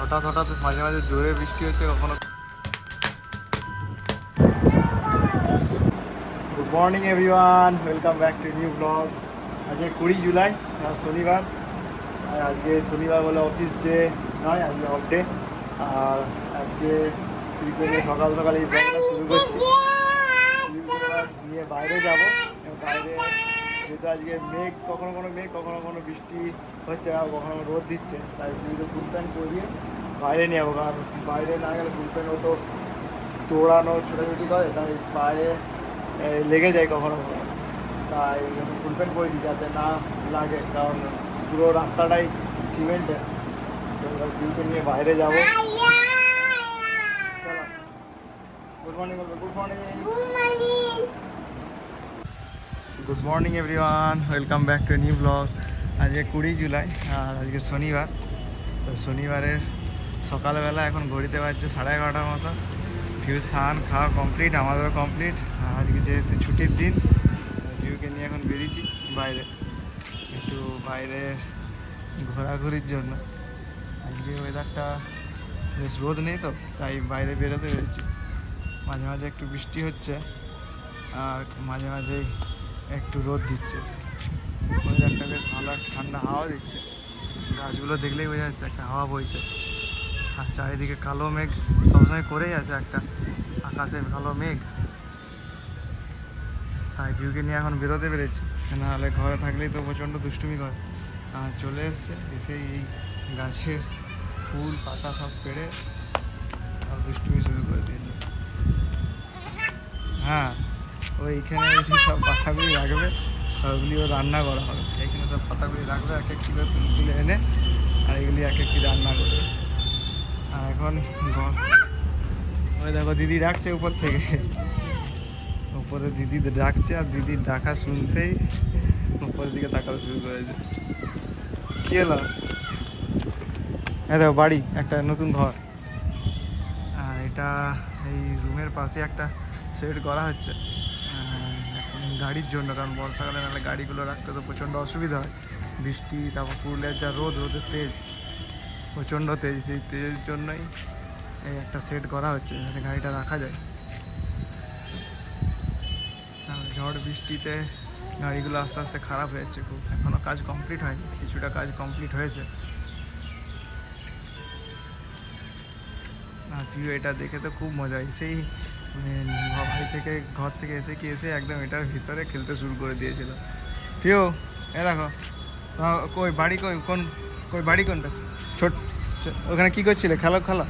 হঠাৎ হঠাৎ মাঝে মাঝে জোরে বৃষ্টি হচ্ছে কখনো। Good morning everyone welcome back to new vlog আজকে কুড়ি জুলাই শনিবার। আর আজকে শনিবার বলে অফিস ডে নয় আজকে অফ ডে আর আজকে ক্রিকেটে সকাল সকাল এই ব্লগটা শুরু করছি। নিয়ে বাইরে যাব। বাইরে যেহেতু আজকে মেঘ কখনো কোনো মেঘ কখনো কোনো বৃষ্টি হচ্ছে আর কখনো রোদ দিচ্ছে তাই পুরো ফুল প্যান্ট পরিয়ে বাইরে নিয়ে যাব কারণ বাইরে না গেলে ফুল প্যান্ট তো দৌড়ানো ছোটাছুটি করে তাই এ, লেগে যায় কখনো কখনো। তাই আমি ফুল প্যান্ট পরে দিই যাতে না লাগে কারণ পুরো রাস্তাটাই সিমেন্টের তো ভিউকে নিয়ে বাইরে যাব। গুড মর্নিং বলব good morning good morning everyone welcome back to new vlog আজকে কুড়ি জুলাই, আর আজকে শনিবার। তো শনিবারের সকালবেলা এখন ঘড়িতে বাজছে সাড়ে এগারোটার মতো। ভিউ স্নান, খাওয়া কমপ্লিট আমাদেরও কমপ্লিট আজকে যেহেতু ছুটির দিন ভিউকে নিয়ে এখন বেরিয়েছি বাইরে। একটু বাইরে ঘোরাঘুরির জন্য। আজকে ওয়েদারটা বেশ রোদ নেই তো, তাই বাইরে বেরোতে পেরেছি মাঝে মাঝে একটু বৃষ্টি হচ্ছে, আর মাঝে মাঝেই একটু রোদ দিচ্ছে। ওয়েদারটা বেশ ভালো একটা ঠান্ডা হাওয়া দিচ্ছে। গাছগুলো দেখলেই বোঝা যাচ্ছে একটা হাওয়া বইছে। আর চারিদিকে কালো মেঘ, সবসময় করেই আছে একটা আকাশে কালো মেঘ। তাই ভিউকে নিয়ে এখন বেরোতে পেরেছি। নাহলে ঘরে থাকলেই তো প্রচণ্ড দুষ্টুমি করে। আর চলে এসছে এসেই এই গাছের ফুল, পাতা সব পেড়ে আর দুষ্টুমি শুরু করে দিয়েছে হ্যাঁ। ওইখানে এসে সব পাতাগুলি রাখবে আর ওগুলি ও রান্না করা হবে। এইখানে সব পাতাগুলি রাখবে, এক এক কিলো তুলে তুলে এনে, আর এগুলি এক একটি রান্না করবে। আর এখন ওই দেখো, দিদি ডাকছে উপর থেকে। উপরে দিদি ডাকছে, আর দিদির ডাকা শুনতেই উপরের দিকে তাকাতে শুরু করেছে কি হলো? হ্যাঁ দেখো, বাড়ি, একটা নতুন ঘর। আর এটা এই রুমের পাশে একটা সেট করা হচ্ছে। এখন গাড়ির জন্য, কারণ বর্ষাকালে নাহলে গাড়িগুলো রাখতে তো প্রচণ্ড অসুবিধা হয়। বৃষ্টি, তারপর পুরুলিয়ার যা রোদ, রোদের তেজ, প্রচণ্ড তেজ, সেই তেজের জন্যই এই একটা সেট করা হচ্ছে, যাতে গাড়িটা রাখা যায়। ঝড় বৃষ্টিতে গাড়িগুলো আস্তে আস্তে খারাপ হয়ে যাচ্ছে খুব। এখনও কাজ কমপ্লিট হয়নি, কিছুটা কাজ কমপ্লিট হয়েছে। আর ভিউ এটা দেখে তো খুব মজা এসেই মানে বাড়ি থেকে, ঘর থেকে এসে কি এসে একদম এটার ভিতরে খেলতে শুরু করে দিয়েছিল। প্রিয়, এ দেখো কই বাড়ি কই, কোন, কই বাড়ি কোনটা? ছোট ওখানে কি করছিলে? খেলো খেলো?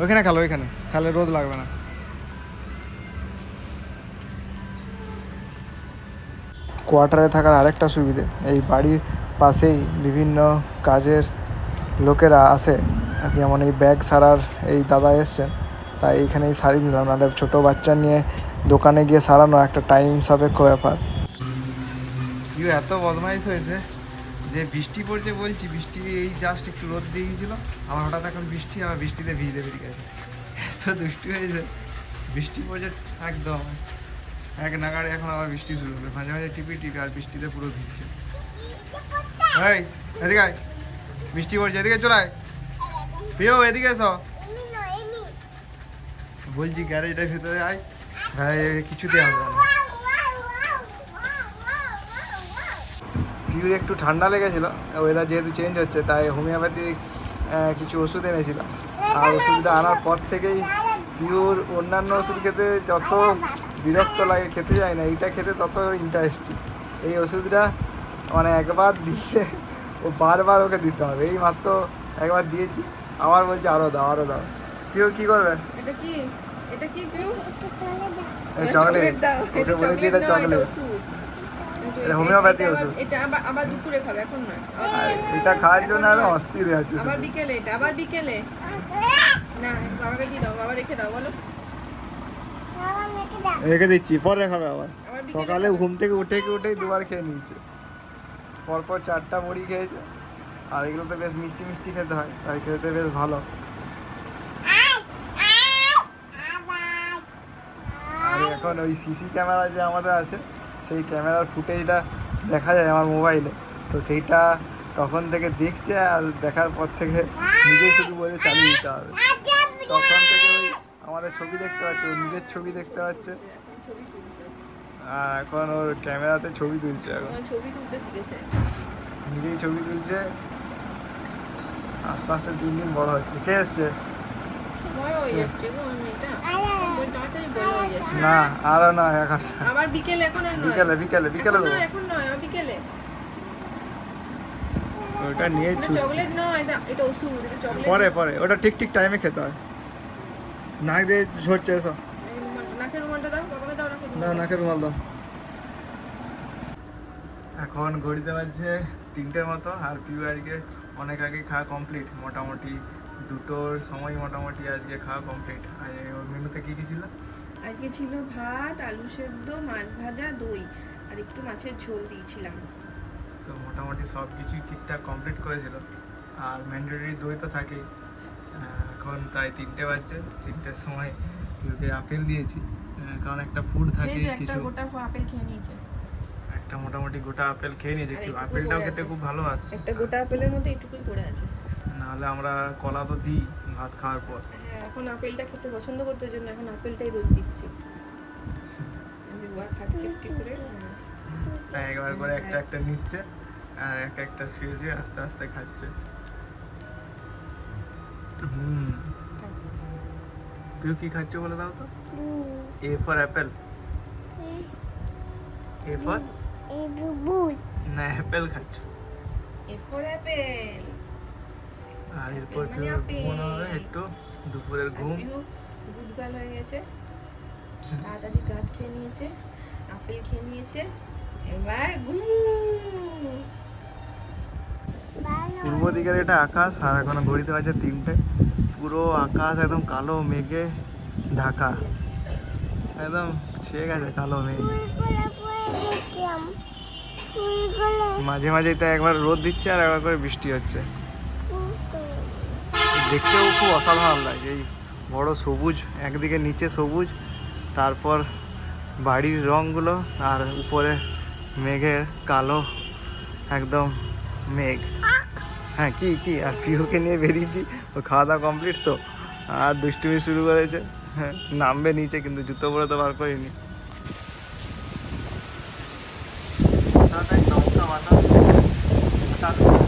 ওইখানে খেলো, ওইখানে। তাহলে রোদ লাগবে না। কোয়ার্টারে থাকার আরেকটা সুবিধে, এই বাড়ির পাশেই বিভিন্ন কাজের লোকেরা আসে যেমন এই ব্যাগ সারার এই দাদা এসছেন। তাই এইখানেই সারিয়ে নিলাম। নাহলে ছোটো বাচ্চা নিয়ে দোকানে গিয়ে সারানো একটা টাইম সাপেক্ষ ব্যাপার। ইউ এত বদমাইশ হয়েছে যে বৃষ্টি পড়ছে বলছি, বৃষ্টি এই জাস্ট একটু রোদ দিয়ে গিয়েছিল, আবার হঠাৎ এখন বৃষ্টি, আবার বৃষ্টিতে ভিজতে বেরিয়ে গেছে। এত দুষ্টি হয়েছে। বৃষ্টি পড়ছে একদম। এক নাগাড়ে এখন আবার বৃষ্টি শুরু হবে। মাঝে মাঝে টিপি টিপি আর বৃষ্টিতে পুরো ভিজছে। এদিকে বৃষ্টি পড়ছে, এদিকে চলে আয়। প্রিয়, এদিকে এসো। বলছি, গ্যারেজটার ভিতরে আয় গ্যারেজে কিছুতে হবে না। পিউর একটু ঠান্ডা লেগেছিল ওয়েদার যেহেতু চেঞ্জ হচ্ছে, তাই হোমিওপ্যাথিক কিছু ওষুধ এনেছিলাম আর ওষুধটা আনার পর থেকেই পিওর অন্যান্য ওষুধ খেতে যত বিরক্ত লাগে, খেতে যায় না, এইটা খেতে তত ইন্টারেস্টিং এই ওষুধটা মানে একবার দিয়ে ও বারবার ওকে দিতে হবে। এই মাত্র একবার দিয়েছি, আবার বলছে আরও দাও আরও দাও। পিও কী করবে? এটা কি? এটা কি চকলেট দাও ওকে বলেছি এটা না, চকলেট এটা- এটা হোমিওপ্যাথি ওষুধ। এটা আবার আবার দুপুরে খাবে এখন নয়। আবার আর বিকেলে। এটা খাওয়ার জন্য আরও অস্থির আবার বিকেলে এটা আবার বিকেলে। না বাবাকে দিয়ে দাও বাবা রেখে দাও বলো। রেখে দিচ্ছি পরে খাবে আবার। সকালে ঘুম থেকে উঠে কি উঠেই দুবার খেয়ে নিয়েছে। পরপর চারটা মুড়ি খেয়েছে। আর এগুলো তো বেশ মিষ্টি মিষ্টি খেতে হয় তাই খেতে বেশ ভালো। এখন ওই সিসি ক্যামেরা যে আমাদের আছে সেই ক্যামেরার ফুটেজটা দেখা যায় আমার মোবাইলে তো সেইটা তখন থেকে দেখছে আর দেখার পর থেকে নিজেই শুধু বলে চালিয়ে দিতে হবে। তখন থেকে ওই আমাদের ছবি দেখতে পাচ্ছে ওর নিজের ছবি দেখতে পাচ্ছে। আর এখন ওর ক্যামেরাতে ছবি তুলছে এখন। ছবি তুলতে শিখেছে। নিজেই ছবি তুলছে। আস্তে আস্তে দিন দিন বড় হচ্ছে। কে এসছে? না আরও না একাশ আবার বিকেলে এখন বিকেলে বিকেলে বিকেলে এখন নয় এখন নয় বিকেলে। ওটা নিয়ে চকলেট নয় এটা এটা ওষুধ এটা চকলেট পরে পরে ওটা ঠিক ঠিক টাইমে খেতে হয়। নাক দিয়ে ঝরছে এসব নাকের রুমালটা দাও বাবাকে দাও না। নাকের রুমাল দাও। এখন ঘড়িতে বাজছে তিনটের মতো আর পিউ আজকে অনেক আগে খাওয়া কমপ্লিট মোটামুটি দুটোর সময় মোটামুটি আজকে খাওয়া কমপ্লিট আর ওর মেনুতে কী কী ছিল? আজকে ছিল ভাত আলু সেদ্ধ মাছ ভাজা দই আর একটু মাছের ঝোল দিয়েছিলাম। তো মোটামুটি সব কিছুই ঠিকঠাক কমপ্লিট করেছিল। আর ম্যান্ডেটরি দই তো থাকেই। এখন তাই তিনটে বাজছে। তিনটের সময় পিউকে আপেল দিয়েছি। কারণ একটা ফুড থাকে কিছু। গোটা আপেল খেয়ে নিয়েছে। একটা মোটামুটি গোটা আপেল খেয়ে নিয়েছে। আপেলটাও খেতে খুব ভালো ভালোবাসছে। একটা গোটা আপেলের মধ্যে এটুকুই পড়ে আছে। নাহলে আমরা কলা তো দিই ভাত খাওয়ার পর হ্যাঁ এখন আপেলটা খেতে পছন্দ করতে জন্য এখন আপেলটাই রোজ দিচ্ছি এই যে বুয়া খাচ্ছে একটু করে তাই একবার করে একটা একটা নিচ্ছে আর এক একটা শুয়ে শুয়ে আস্তে আস্তে খাচ্ছে হুম পিউ কি খাচ্ছে বলে দাও তো A for apple A for না অ্যাপেল খাচ্ছ ফর আপেল আর এরপর মানে ঘুমানো হবে একটু দুপুরের ঘুম। গুদগাল হয়ে গেছে তাড়াতাড়ি গাছ খেয়ে নিয়েছে আপেল খেয়ে নিয়েছে এবার পূর্ব দিকের এটা আকাশ আর এখন ঘড়িতে বাজে তিনটে। পুরো আকাশ একদম কালো মেঘে ঢাকা। একদম ছেয়ে গেছে কালো মেঘ। মাঝে মাঝে তো একবার রোদ দিচ্ছে আর একবার করে বৃষ্টি হচ্ছে। দেখতেও খুব অসাধারণ লাগে। এই বড় সবুজ, একদিকে নিচে সবুজ, তারপর বাড়ির রঙগুলো আর উপরে মেঘের কালো, একদম মেঘ। হ্যাঁ কি কি? আর পিহুকে নিয়ে বেরিয়েছি, ও খাওয়া দাওয়া কমপ্লিট তো। আর দুষ্টুমি শুরু করেছে। হ্যাঁ নামবে নিচে, কিন্তু জুতো পরে তো বার করিনি তাড়াতাড়ি দমকা বাতাস হঠাৎ করে।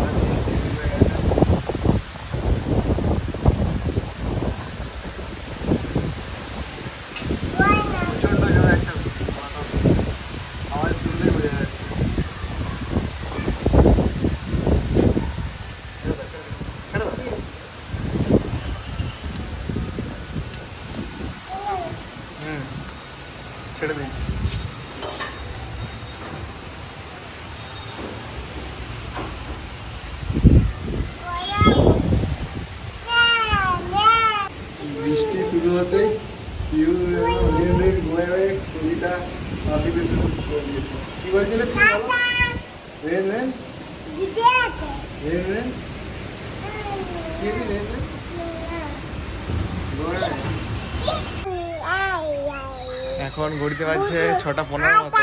আর বৃষ্টি শুরু হয়ে গেছে। প্রচণ্ড জোরে একটা বাতাস। আওয়াজ শুনলেই বোঝা যাচ্ছে ছেড়ে দাও, ছেড়ে দাও, ছেড়ে দাও। হুম ছেড়ে দিই বৃষ্টি শুরু হতেই পিউ রেন রেন ঘুরে ঘুরে কবিতা আবৃত্তি শুরু করে দিয়েছে কি বলছিলে তুমি বলো রেন রেন রেন রেন কি কি রেন রেন ঘোড়া। এখন ঘড়িতে বাজছে ছটা পনেরো মতো।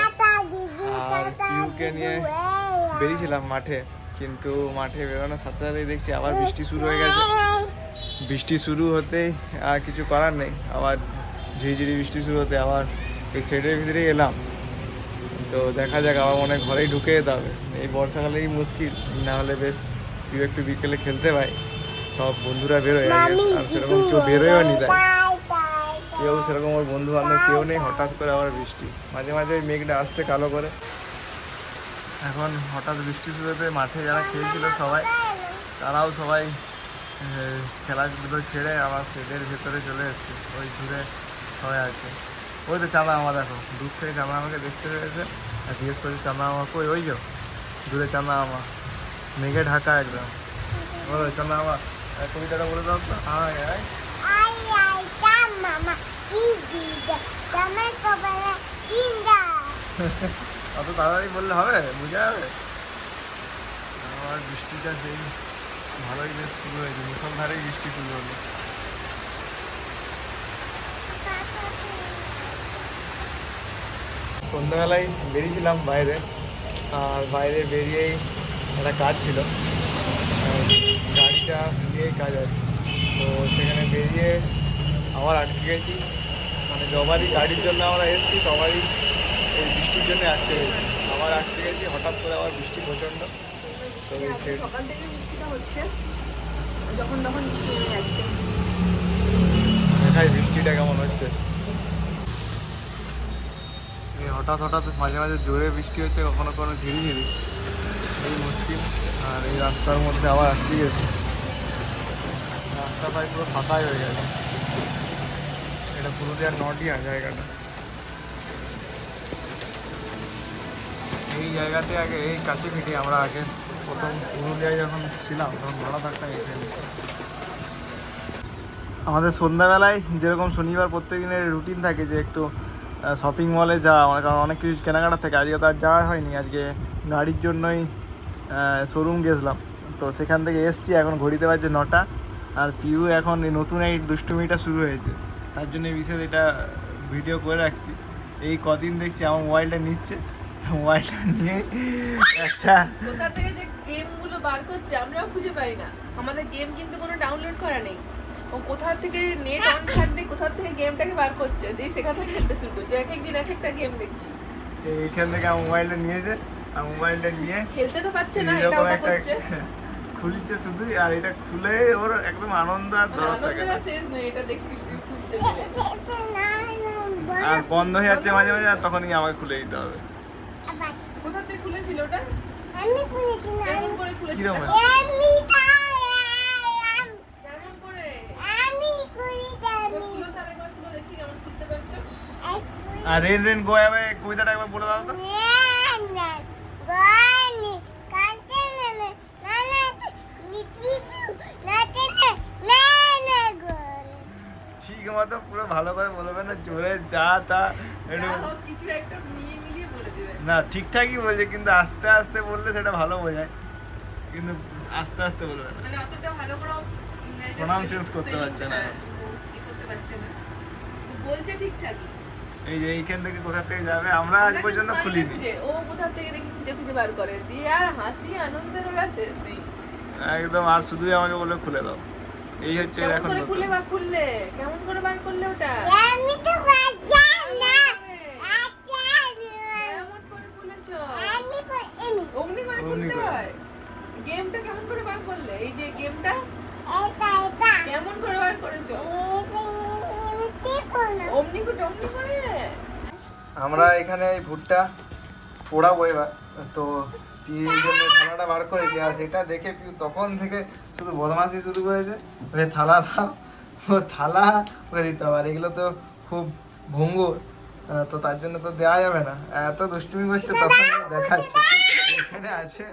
আর পিউকে নিয়ে বেরিয়েছিলাম মাঠে কিন্তু মাঠে বেরোনোর সাথে সাথেই দেখছি আবার বৃষ্টি শুরু হয়ে গেছে। বৃষ্টি শুরু হতেই আর কিছু করার নেই আবার ঝিরিঝিরি বৃষ্টি শুরু হতে আবার এই শেডের ভিতরেই এলাম। তো দেখা যাক আবার মনে ঘরেই ঢুকে যেতে হবে। এই বর্ষাকালেই মুশকিল না হলে বেশ কেউ একটু বিকেলে খেলতে পাই। সব বন্ধুরা বেরোয় আর সেরকম কেউ বেরোয়ও নি তাই। কেউ সেরকম ওর বন্ধু বান্ধব কেউ নেই, হঠাৎ করে আবার বৃষ্টি। মাঝে মাঝে ওই মেঘটা আসছে কালো করে। এখন হঠাৎ বৃষ্টি শুরু হতে মাঠে যারা খেলছিল সবাই, তারাও সবাই খেলাধুলো ছেড়ে আবার শেডের ভেতরে চলে এসছে। ওই ঘুরে সবাই আছে। ওই তো চাঁদা আমার দেখো, দূর থেকে চাঁদা আমাকে দেখতে পেয়েছে। আর জিজ্ঞেস করছে চাঁদা আমা কই? ওই যো, দূরে চাঁদা আমা মেঘে ঢাকা একদম। ওই চাঁদা আমার কবিতাটা বলে দাও তো হ্যাঁ হ্যাঁ অত তাড়াতাড়ি বললে হবে? বুঝা যাবে? আমার বৃষ্টিটা সেই ভালোই বেশ শুরু হয়েছে মুসলধারেই বৃষ্টি শুরু হলো। সন্ধ্যাবেলায় বেরিয়েছিলাম বাইরে আর বাইরে বেরিয়েই একটা কাজ ছিল। আর গাড়িটা নিয়ে কাজ আছে। তো সেখানে বেরিয়ে আবার আটকে গেছি। মানে যবারই গাড়ির জন্য আমরা এসেছি সবারই এই বৃষ্টির জন্য আটকে গেছি। আবার আটকে গেছি হঠাৎ করে আবার বৃষ্টি প্রচণ্ড। তো সকাল থেকে বৃষ্টিটা হচ্ছে যখন তখন বৃষ্টি নেমে যাচ্ছে। দেখাই বৃষ্টিটা কেমন হচ্ছে। এই হঠাৎ হঠাৎ মাঝে মাঝে জোরে বৃষ্টি হচ্ছে কখনো কখনো ঝিরিঝিরি এই মুশকিল আর এই রাস্তার মধ্যে আবার আটকে গেছে। রাস্তা প্রায় পুরো ফাঁকাই হয়ে গেছে। এটা পুরুলিয়ার নডিয়া জায়গাটা। এই জায়গাতে আগে, এই কাছে পিঠে আমরা আগে প্রথম পুরুলিয়ায় যখন ছিলাম, তখন ভাড়া থাকতাম এখানে আমাদের সন্ধ্যাবেলায় যেরকম শনিবার প্রত্যেক দিনের রুটিন থাকে যে একটু শপিং মলে যাওয়া মানে কারণ অনেক কিছু কেনাকাটা থাকে, আজকে তো আর যাওয়া হয়নি, আজকে গাড়ির জন্যই শোরুম গেছিলাম। তো সেখান থেকে এসছি, এখন ঘড়িতে বাজছে নটা, আর পিউ এখন নতুন এই দুষ্টুমিটা শুরু হয়েছে। তার জন্য বিশেষ এটা ভিডিও করে রাখছি। এই কদিন দেখছি আমার মোবাইলটা নিচ্ছে। মোবাইলটা নিয়ে একটা কোথা থেকে যে গেমগুলো বার করছে আমরাও খুঁজে পাই না। আমাদের গেম কিন্তু কোনো ডাউনলোড করা নেই। ও কোথা থেকে নেট অন থাকবে কোথা থেকে গেমটাকে বার করছে দিয়ে সেখান থেকে খেলতে শুরু করছে। এক একদিন এক একটা গেম দেখছি। এইখান থেকে আমার মোবাইলটা নিয়েছে। আর মোবাইলটা নিয়ে খেলতে তো পারছে না এটা এরকম ওটা করছে। খুলছে শুধু আর এটা খুলে ওর একদম আনন্দ আর মানে শেষ নেই এটা পেরে আর বন্ধ হয়ে যাচ্ছে মাঝে মাঝে আর তখনই আমাকে খুলে দিতে হবে। কোথা থেকে খুলেছিল ওটা? কেমন করে খুলেছিল কীরকম কেমন করে? খুলো তাহলে একবার খুলো দেখি কেমন খুলতে পারছ। আর রেন রেন গো কবিতাটা একবার বলে দাও তো। ঠিক মতো পুরো ভালো করে বলবে না জোরে যা তা একটু যা হোক কিছু একটা মিলিয়ে মিলিয়ে বলে দিবে। না ঠিকঠাকই বলছে কিন্তু আস্তে আস্তে বললে সেটা ভালো বোঝায়। কিন্তু আস্তে আস্তে বলবে না। মানে অতটা ভালো করে ইংরেজিতে করতে পারছে না। করতে পারছে না। বলছে ঠিকঠাক এই যে এইখান থেকে কোথা থেকে যাবে আমরা আজ পর্যন্ত খুলিনি। ও কোথা থেকে দেখি খুঁজে খুঁজে বার করে। দিয়ে আর হাসি আনন্দের ওরা শেষ নেই। একদম আর শুধুই আমাকে বলে খুলে দাও। এই হচ্ছে কেমন এখন করে খুলে বা খুললে? কেমন করে বার করলে ওটা? আমি তো বাজানা কেমন করে খুলেছো? আমি কই অমনি করে খুলতে হয়? গেমটা কেমন করে বার করলে? এই যে গেমটা? এটা এটা। কেমন করে বার করেছ? কি অমনি করে অমনি করে? আমরা এখানে এই ভুট্টা পোড়াবো এবার। তো জন্য থালাটা বার করেছি? আর সেটা দেখে পিউ তখন থেকে শুধু বদমাশি শুরু করেছে। ওকে থালা দাও। ও থালা ওকে দিতে হবে। আর এগুলো তো খুব ভঙ্গুর। তো তার জন্য তো দেওয়া যাবে না। এত দুষ্টুমি করছে তখন দেখাচ্ছে। এখানে আছে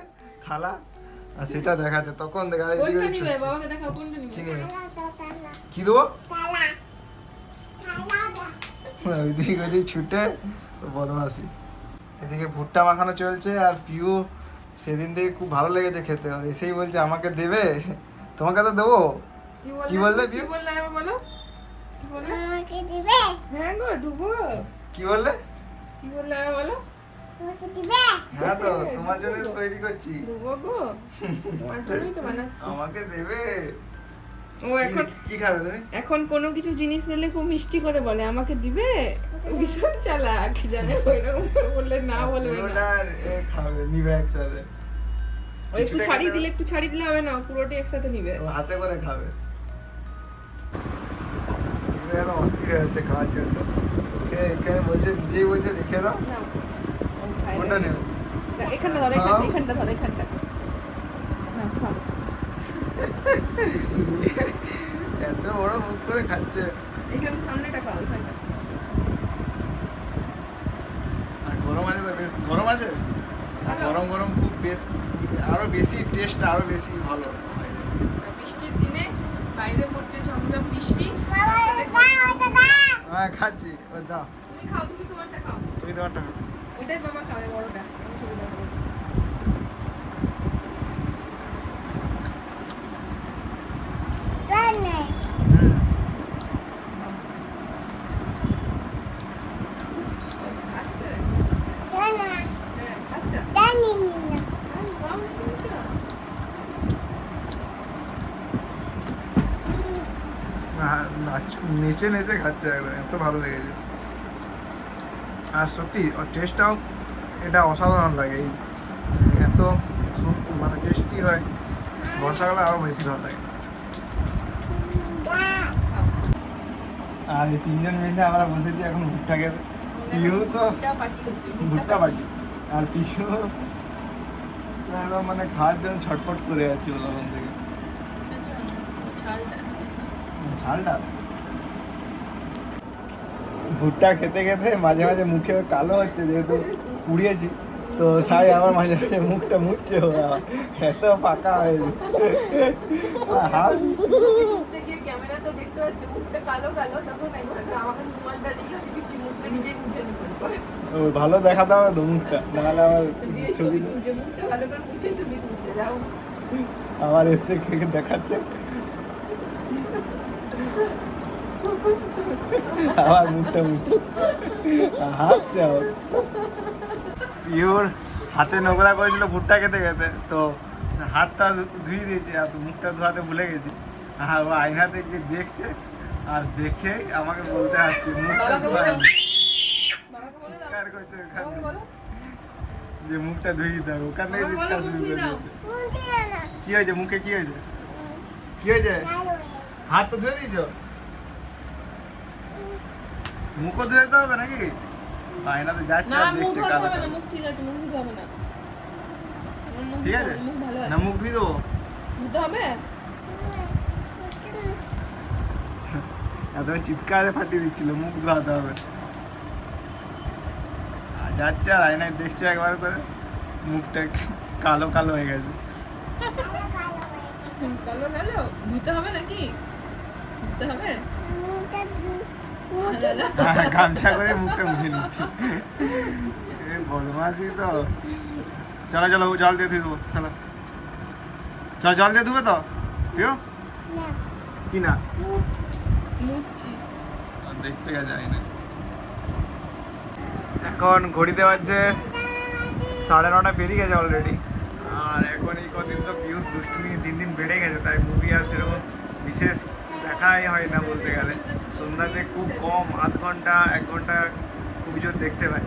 থালা আর সেটা দেখাচ্ছে। তখন দেখা কি দেবো? ওইদিকে ছুটে বদমাসি এদিকে ভুট্টা মাখানো চলছে আর পিউ সেদিন থেকে খুব ভালো লেগেছে খেতে। আর এসেই বলছে আমাকে দেবে? তোমাকে তো দেবো? কি বললে, কি বললে আমি বলো? কি বললে? আমাকে দিবে? হ্যাঁ গো দেবো। কি বললে? কি বললে বলো? হ্যাঁ তো তোমার জন্য তৈরি করছি। দেবো গো। তোমার জন্যই তো বানাচ্ছি। আমাকে দেবে? ও এখন কি- খাবে তুমি? এখন কোনো কিছু জিনিস দিলে খুব মিষ্টি করে বলে আমাকে দিবে? ভীষণ চালাক জানে ওইরকম বললে না বলবে না। পুরোটা খাবে নিবে একসাথে। ও একটু ছাড়ি দিলে একটু ছাড়ি দিলে হবে না পুরোটাই একসাথে নিবে। হাতে করে খাবে। অস্থির হয়ে যাচ্ছে খাওয়ার জন্য। ওকে এখানে বলছে নিজেই বলছে রেখে দাও। কোনটা নেবে? এখানটা ধর। এখানটা ধর এখানটা। এত বড় মুখ করে খাচ্ছে। এখানে সামনেটা খাও এখানটা। গরম আছে তো বেশ গরম আছে? আর গরম গরম খুব বেশ আরও বেশি টেস্ট আরও বেশি ভালো। হয়ে বৃষ্টির দিনে বাইরে পড়ছে ঝমঝম বৃষ্টি হ্যাঁ খাচ্ছি ও দাও। তুমি খাও তুমি তোমারটা খাও। তুমি তোমারটা খাও। ওইটাই বাবা খাবে বড়টা নিচে নেচে খাচ্ছে একদম, এত ভালো লেগেছে। আর সত্যি টেস্টটাও এটা অসাধারণ লাগে। এত মানে টেস্টি হয়, বর্ষাকালে আরও বেশি ভালো লাগে। আর তিনজন মিলে আমরা বসেছি এখন ভুট্টা খেতে পিউ তো ভুট্টা পার্টি। আর পিছু একদম মানে খাওয়ার জন্য ছটফট করে যাচ্ছি ও তখন থেকে। ঝালটা ভুট্টা খেতে খেতে মাঝে মাঝে মুখে কালো হচ্ছে যেহেতু পুড়িয়েছি তো তাই আমার মাঝে মাঝে মুখটা আবার। এত পাকা হয়েছে। হাস ঘুরতে গিয়ে ক্যামেরা তো দেখতে পাচ্ছি মুখটা কালো কালো তখন একবার আমাকে রুমালটা দেখছি মুখটা নিজেই মুছে নিল ভালো দেখাতে হবে তো মুখটা নাহলে আমার ছবি তুলছে মুখটা ভালো করে মুছে ছবি তুলছে যাও। আমার এসে কে দেখাচ্ছে? আমার মুখটা মুখছে হাসছে আবার। পিওর হাতে নোংরা করেছিল ভুট্টা খেতে খেতে তো হাতটা ধুয়ে দিয়েছি আর মুখটা ধোয়াতে ভুলে গেছি। আর ও আয়না থেকে দেখছে আর দেখে আমাকে বলতে আসছে দাও চিৎকার করছে ওখানে। যে মুখটা ধুয়ে হবে ওখানে বলো, চিৎকার শুরু করে দিয়েছে। কি হয়েছে মুখে কি হয়েছে? কি হয়েছে? হাত তো ধুয়ে দিয়েছ? মুখও ধুয়ে দিতে হবে নাকি? আয়নাতে যাচ্ছে আর দেখছে কালো। মুখ ঠিক আছে মুখ ধুতে হবে না। মুখ ঠিক আছে। না মুখ ধুয়ে দেবো। ধুতে হবে? এত চিৎকারে ফাটিয়ে দিচ্ছিল মুখ ধোয়াতে হবে। আর যাচ্ছে আর আয়নায় দেখছে একবার করে মুখটা কালো কালো হয়ে গেছে। কালো কালো? ধুতে হবে নাকি? ধুতে হবে? মুন্টা আচ্ছা, আচ্ছা। হ্যাঁ, গামছা করে মুখটা মুছে নিচ্ছি। এ বদমাসি তো। চলো চলো জল দিয়ে ধুয়ে দেবো। চলো। চল জল দিয়ে ধুবে তো? প্রিয় কি না? আর দেখতে গেছে আইনে। এখন ঘড়িতে বাজছে সাড়ে নটা পেরিয়ে গেছে অলরেডি আর এখন এই কদিন তো পিউর দুষ্টুমি দিন দিন বেড়ে গেছে তাই মুভি আর সেরকম বিশেষ দেখাই হয় না বলতে গেলে। সন্ধ্যাতে খুব কম আধ ঘণ্টা এক ঘণ্টা খুবই জোর দেখতে পাই।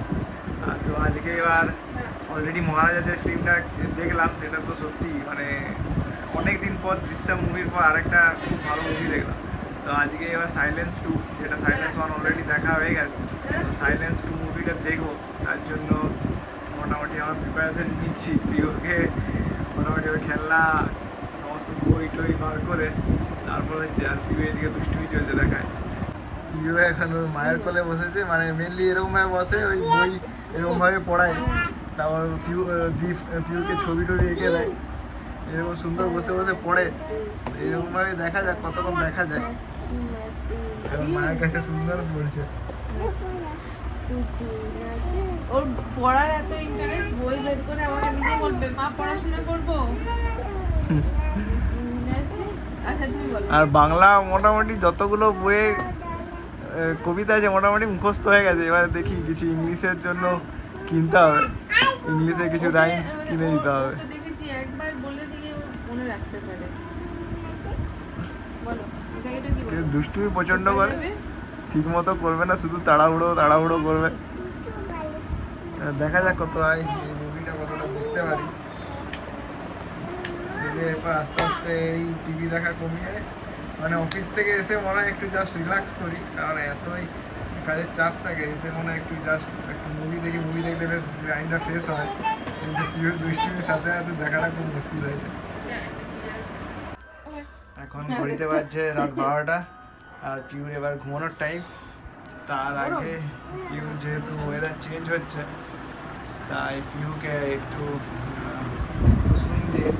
আর তো আজকে এবার অলরেডি মহারাজা যে ফিল্মটা দেখলাম সেটা তো সত্যি মানে অনেক দিন পর দৃশ্যম মুভির পর আরেকটা খুব ভালো মুভি দেখলাম। তো আজকে এবার সাইলেন্স টু যেটা সাইলেন্স ওয়ান অলরেডি দেখা হয়ে গেছে, তো সাইলেন্স টু মুভিটা দেখব। তার জন্য মোটামুটি আমার প্রিপারেশন নিচ্ছি। প্রিয়কে মোটামুটি ওই খেলনা সমস্ত বই টই বার করে তারপর হচ্ছে আর প্রিয় এদিকে দুষ্টুমি চলছে দেখায়। প্রিয় এখন ওর মায়ের কোলে বসেছে মানে মেনলি এরকমভাবে বসে, ওই বই এরকমভাবে পড়ায়। তারপর পিউ দীপ পিউকে ছবি টবি এঁকে দেয়। এরকম সুন্দর বসে বসে পড়ে। এরকমভাবে দেখা যাক কতক্ষণ দেখা যায়। মায়ের কাছে সুন্দর পড়ছে ওর পড়ার এত ইন্টারেস্ট বই বের করে আমাকে নিজে বলবে মা পড়াশোনা করব? আচ্ছা তুমি বলো। আর বাংলা মোটামুটি যতগুলো বইয়ে কবিতা আছে মোটামুটি মুখস্থ হয়ে গেছে। এবার দেখি কিছু ইংলিশের জন্য কিনতে হবে। ইংলিশে কিছু রাইমস কিনে দিতে হবে। দেখেছি একবার বলে দিলে মনে রাখতে পারে। বলো। দুষ্টুমি প্রচণ্ড করে। যাবে? ঠিক মতো করবে না শুধু তাড়াহুড়ো তাড়াহুড়ো করবে। দেখা যাক কত এই মুভিটা কতটা দেখতে পারি। এরপর আস্তে আস্তে এই টিভি দেখা কমিয়ে মানে অফিস থেকে এসে মনে হয় একটু জাস্ট রিল্যাক্স করি কারণ এতই কাজের চাপ থাকে এসে মনে হয় একটু জাস্ট একটু মুভি দেখি মুভি দেখলে বেশ মাইন্ডটা ফ্রেশ হয়। কিন্তু দুষ্টুমির সাথে সাথে দেখাটা খুব মুশকিল হয়ে যায়। এখন ঘড়িতে বাজছে রাত বারোটা আর পিউর এবার ঘুমানোর টাইম তার আগে পিউ যেহেতু ওয়েদার চেঞ্জ হচ্ছে তাই পিউকে একটু কুসুম দিয়ে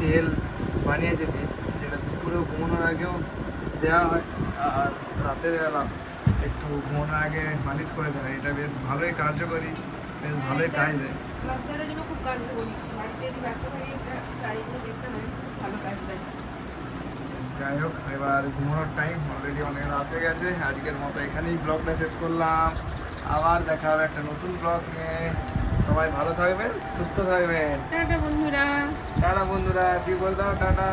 তেল বানিয়ে যেতে যেটা দুপুরে ঘুমানোর আগেও দেওয়া হয় আর রাতের বেলা একটু ঘুমানোর আগে মালিশ করে দেয়। এটা বেশ ভালোই কার্যকরী বেশ ভালোই কাজ দেয়। বাচ্চাদের জন্য খুব কার্যকরী। বাড়িতে যদি বাচ্চা থাকে একটা ট্রাইগুলো দেখতে হয় ভালো কাজ দেয়। যাই হোক এবার ঘুমানোর টাইম অলরেডি অনেক রাত হয়ে গেছে। আজকের মতো এখানেই ব্লগটা শেষ করলাম। আবার দেখা হবে একটা নতুন ব্লগ নিয়ে। সবাই ভালো থাকবেন সুস্থ থাকবেন। টাটা বন্ধুরা। টাটা বন্ধুরা কি বলতো? টাটা।